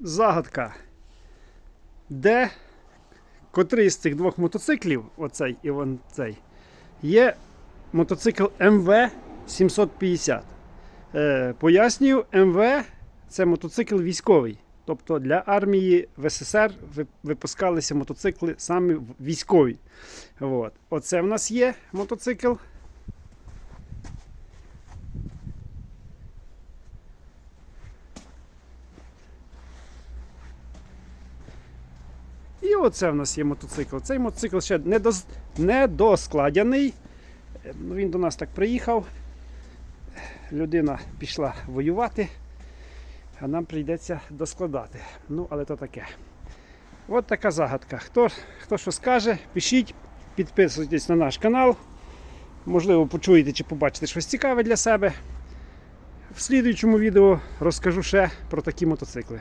загадка. Де котрий з цих двох мотоциклів, оцей і вон цей, є мотоцикл МВ 750. Е, пояснюю, МВ це мотоцикл військовий. Тобто для армії в СССР випускалися мотоцикли саме військові. От. Оце в нас є мотоцикл. І оце в нас є мотоцикл. Цей мотоцикл ще не, доз... не доскладений. Е, ну, Він до нас так приїхав. Людина пішла воювати, а нам прийдеться доскладати. Ну, але то таке. От така загадка. Хто, хто що скаже, пишіть, підписуйтесь на наш канал. Можливо, почуєте чи побачите щось цікаве для себе. В слідуючому відео розкажу ще про такі мотоцикли.